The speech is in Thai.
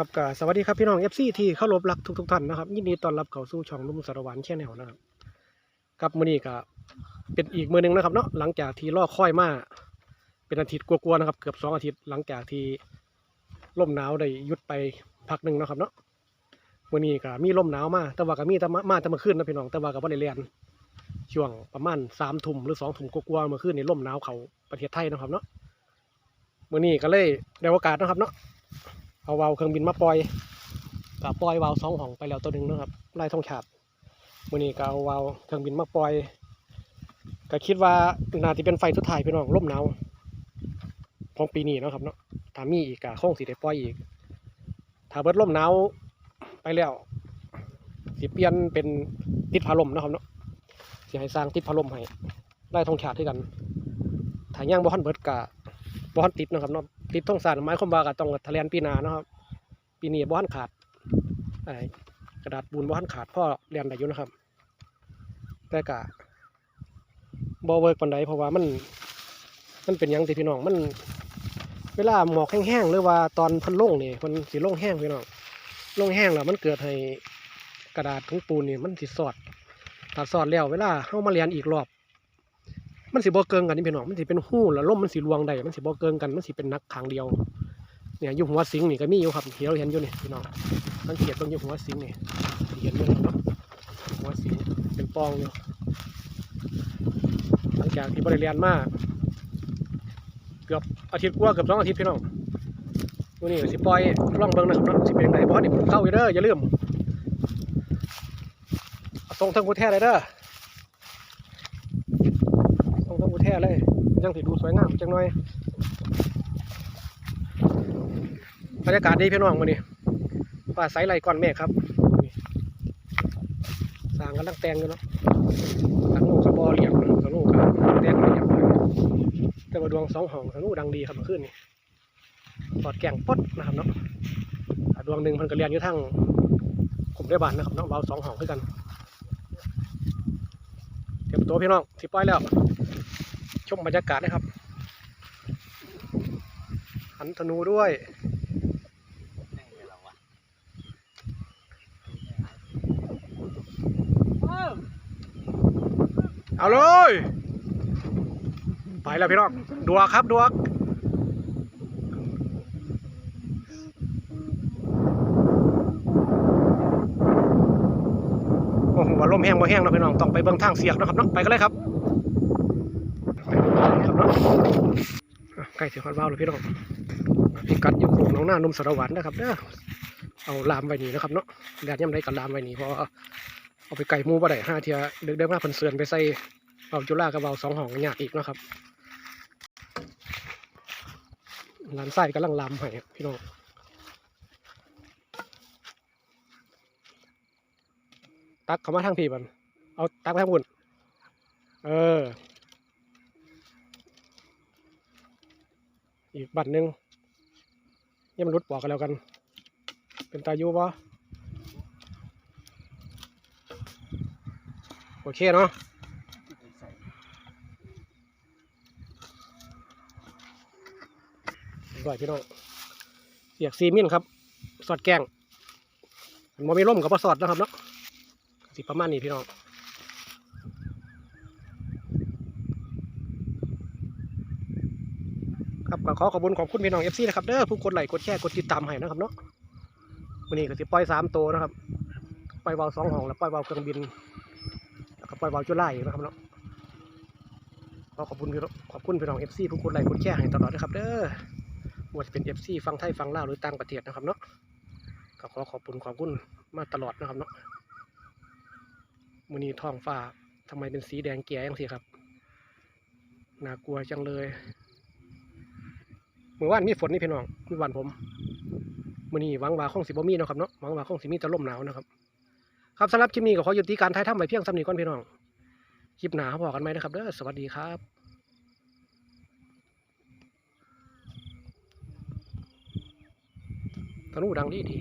ครับก็สวัสดีครับพี่น้อง FC ที่เคารพรักทุกๆท่านนะครับยินดีต้อนรับเข้าสู่ช่องนุ่มสารวัตรแชนแนลนะครับครับมื้อนี้ก็เป็นอีกมื้อหนึงนะครับเนาะหลังจากที่รอค่อยมาเป็นอาทิตย์กว่าๆนะครับ เกือบสองอาทิตย์หลังจากที่ลมหนาวได้ยุดไปพักหนึ่งนะครับเนาะมื้อนี้ก็มีลมหนาวมาแต่ว่าก็มีแต่มามาแต่มื่อคืนนะพี่น้องแต่ว่าก็บ่ได้เรียนช่วงประมาณสามทุ่มหรือสองทุ่มกว่าๆมื่อคืนนี้ลมหนาวเขาประเทศไทยนะครับเนาะมื้อนี้ก็เลยได้โอกาสนะครับเนาะ เอาวาวเครื่องบินมาปล่อยก็ปล่อยวาวสองห้องไปแล้วตัวหนึ่งนะครับไล่ทองฉาดมื่อนี้ก็เอาวาวเครื่องบินมาปล่อยก็คิดว่าน่าจะเป็นไฟสุดท้ายพี่น้องล่มหนาวของปีนี้นะครับเนาะถ้ามีอีกก็คงสิได้ปล่อยอีก ถ้าเบิดล่มหนาวไปแล้วสิเปลี่ยนเป็นติดพัดลมนะครับเนาะสิให้สร้างติดพัดลมให้ไล่ทองฉาดด้วยกันถ้าย่างบ่ทันเบิดกะบ่ทันติดนะครับเนาะ ติดทงสารหมายความว่าก็ต้องทะเลนปีนาเนาะครับ ปีนี้บ้านขาดกระดาษปูนบ้านขาดพ่อเรียนได้อยู่นะครับ แต่กะบอเวิร์กปันใดเพราะว่ามัน มันเป็นยังติพี่น้องมัน เวลาหมอกแห้งๆหรือว่าตอนพันลงนี่มันสีลงแห้งพี่น้องลงแห้งแล้วมันเกิดให้กระดาษถุงปูนนี่มันสิสอดถ้าสอดแล้วเวลาเข้ามาเรียนอีกรอบ มันสิบ่เกิงกันนี่พี่น้องมันสิเป็นหู้แล้วลมมันสิรวงได้มันสิบ่เกิงกันมันสิเป็นนักขางเดียวเนี่ยอยู่หัวสิงนี่ก็มีอยู่ครับที่เราเห็นอยู่นี่พี่น้องสังเกตเบิ่งอยู่หัวสิงนี่เห็นอยู่เนาะหัวสิงเป็นปองอยู่หลังจากที่บริเรียนมาเกือบอาทิตย์กว่าเกือบสองอาทิตย์พี่น้องวันนี้สิปล่อยล่องเบิ่งนะครับเนาะสิเป็นจังไดบ่ได้เข้าอยู่เด้ออย่าลืมเอาส่งทางกูแท้เลยเด้อ ต้องต้องอุ แท้เลย ยังสิดูสวยงามจังหน่อยบรรยากาศดีพี่น้องวันนี้ป่าไซไหลก่อนเมฆครับสางกำลังแตงอยู่เนาะสังโลกระบอเหลี่ยมสังโลกระแตงเหลี่ยมแต่ว่าดวงสองห้องสังโลดังดีครับเมื่อคืนนี่ปอดแก่งปดนะครับเนาะดวงหนึ่งมันก็เรียนอยู่ทั้งกลุ่มได้บานนะครับเนาะเบาสองห้องด้วยกันเตรียมตัวพี่น้องสิปล่อยแล้ว ชมบรรยากาศนะครับ หันธนูด้วยเอาเลย ไปแล้วพี่น้องดวกครับดวกโอ้โหว่าลมแห้งบ่แห้งเนาะพี่น้องต้องไปเบิ่งทางเสียกนะครับเนาะไปกันเลยครับ เนาะอะใกล้ถึงฮอดว้าวแล้วพี่น้องพิกัดอยู่โค้งน้องหน้านุ่มสารวัตรนะครับเด้อเอาลามไว้นี่นะครับเนาะแดดย่ำไรก็ลามไว้นี่เพราะเอาไปไก่มูบ่ได้ห้าเทียเด็กเด็กมาเพิ่นเสือนไปใส่เอาจุฬากับเอาสองห้องยากอีกนะครับลานไส้กำลังลามให้พี่น้องตักเขามาทางพี่มันเอาตักไปทางบุญเออ อีกบัตรหนึ่งนี่มันรุดบอกกันแล้วกัน เป็นตายูปะโอเคเนาะร่อยพี่น้องเสียกซีมินครับ สอดแกงมันมีร่มกับปลาสอดนะครับเนาะสิประมาณนี้พี่น้อง ครับก็ขอขอบคุณขอบคุณพี่น้องเอฟซีนะครับเด้อผู้กดไลค์กดแชร์กดติดตามให้นะครับเนาะวันนี้ก็สิปล่อยสามตัวนะครับปล่อยวาล์วสองห้องแล้วปล่อยวาล์วเครื่องบินแล้วก็ปล่อยวาล์วจุฬาอีกนะครับเนาะขอขอบคุณพี่ขอบคุณพี่น้องเอฟซีผู้กดไลค์กดแชร์ให้ตลอดนะครับเด้อไม่ว่าจะเป็นเอฟซีฟังไทยฟังลาวหรือต่างประเทศนะครับเนาะก็ขอขอบคุณขอบคุณมาตลอดนะครับเนาะวันนี้ท้องฟ้าทำไมเป็นสีแดงเกียอย่างสิครับน่ากลัวจังเลย มื่อวานมีฝนนี่พี่น้องมีวันผมมื่อนี้หวังว่าคงสิบ่มีนะครับเนาะหวังว่าคงสิมีจะล่มหนาวนะครับ ครับสำหรับคลิปนี้ก็ขอยุติการถ่ายทำไว้เพียงสำนีก่อนพี่น้องคลิปหนาเขาบอกันไหมนะครับเด้อสวัสดีครับธนูดังดีดี